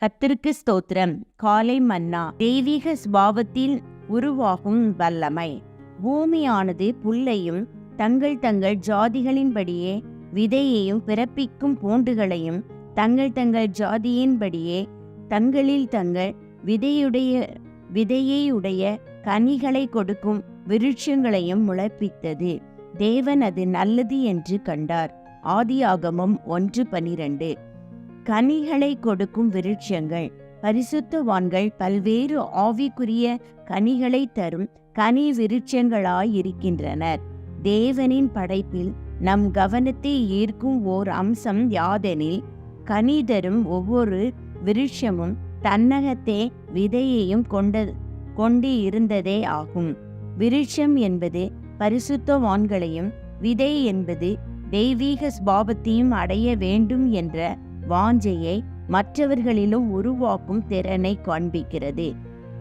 கத்திற்கு ஸ்தோத்திரம். காலை மன்னா தெய்வீக சுபாவத்தில் உருவாகும் வல்லமை. பூமியானது புல்லையும் தங்கள் தங்கள் ஜாதிகளின்படியே விதையையும் பிறப்பிக்கும் பூண்டுகளையும் தங்கள் தங்கள் ஜாதியின்படியே தங்களில் தங்கள் விதையுடைய விதையையுடைய கனிகளை கொடுக்கும் விருட்சங்களையும் முளைப்பித்தது. தேவன் அது நல்லது என்று கண்டார். ஆதியாகமம் ஒன்று பனிரெண்டு. கனிகளை கொடுக்கும் விருட்சங்கள். பரிசுத்தவான்கள் பல்வேறு ஆவிக்குரிய கனிகளை தரும் கனி விருட்சங்களாயிருக்கின்றனர் தேவனின் படைப்பில் நம் கவனத்தை ஈர்க்கும் ஓர் அம்சம் யாதெனில் கனி தரும் ஒவ்வொரு விருட்சமும் தன்னகத்தே விதையையும் கொண்ட கொண்டு இருந்ததே ஆகும். விருட்சம் என்பது பரிசுத்தவான்களையும் விதை என்பது தெய்வீக ஸ்பாபத்தையும் அடைய வேண்டும் என்ற வாஞ்சையை மற்றவர்களிலும் உருவாக்கும் திறனை காண்பிக்கிறது.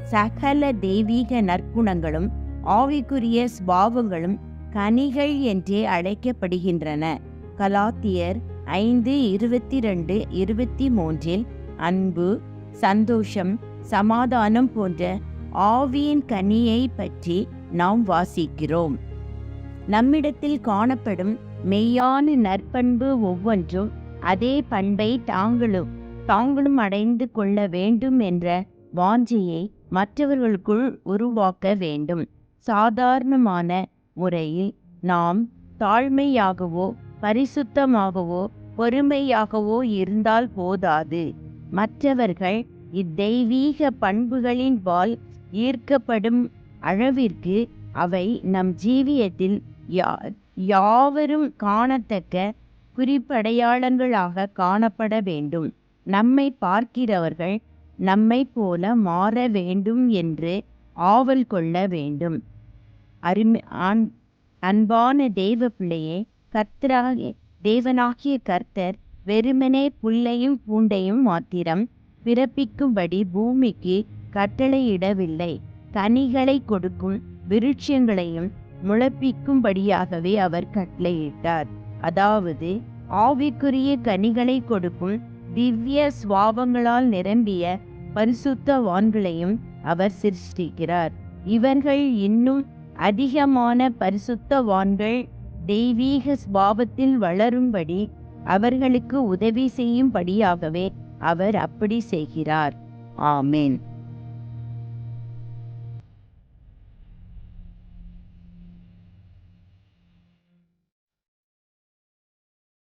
சகல தெய்வீக நற்குணங்களும் ஆவிக்குரிய ஸ்பாவங்களும் கனிகள் என்றே அழைக்கப்படுகின்றன. கலாத்தியர் ஐந்து இருபத்தி ரெண்டு இருபத்தி மூன்றில் அன்பு சந்தோஷம் சமாதானம் போன்ற ஆவியின் கனியை பற்றி நாம் வாசிக்கிறோம். நம்மிடத்தில் காணப்படும் மெய்யான நற்பண்பு ஒவ்வொன்றும் அதே பண்பை தாங்களும் தாங்களும் அடைந்து கொள்ள வேண்டும் என்ற வாஞ்சையை மற்றவர்களுக்குள் உருவாக்க வேண்டும். சாதாரணமான முறையில் நாம் தாழ்மையாகவோ பரிசுத்தமாகவோ பொறுமையாகவோ இருந்தால் போதாது. மற்றவர்கள் இத்தெய்வீக பண்புகளின் பால் ஈர்க்கப்படும் அளவிற்கு அவை நம் ஜீவியத்தில் யா யாவரும் காணத்தக்க குறிப்படையாளங்களாக காணப்பட வேண்டும். நம்மை பார்க்கிறவர்கள் நம்மை போல மாற வேண்டும் என்று ஆவல் கொள்ள வேண்டும். அருமை அன்பான தேவ பிள்ளையே கர்த்தராகிய தேவனாகிய கர்த்தர் வெறுமனே புல்லையும் பூண்டையும் மாத்திரம் பிறப்பிக்கும்படி பூமிக்கு கட்டளையிடவில்லை. கனிகளை கொடுக்கும் விருட்சங்களையும் முளப்பிக்கும்படியாகவே அவர் கட்டளையிட்டார். அதாவது ஆவிக்குரிய கனிகளை கொடுக்கும் திவ்ய சுவாபங்களால் நிரம்பிய பரிசுத்தவான்களையும் அவர் சிருஷ்டிக்கிறார். இவர்கள் இன்னும் அதிகமான பரிசுத்தவான்கள் தெய்வீக ஸ்பாவத்தில் வளரும்படி அவர்களுக்கு உதவி செய்யும்படியாகவே அவர் அப்படி செய்கிறார். ஆமேன்.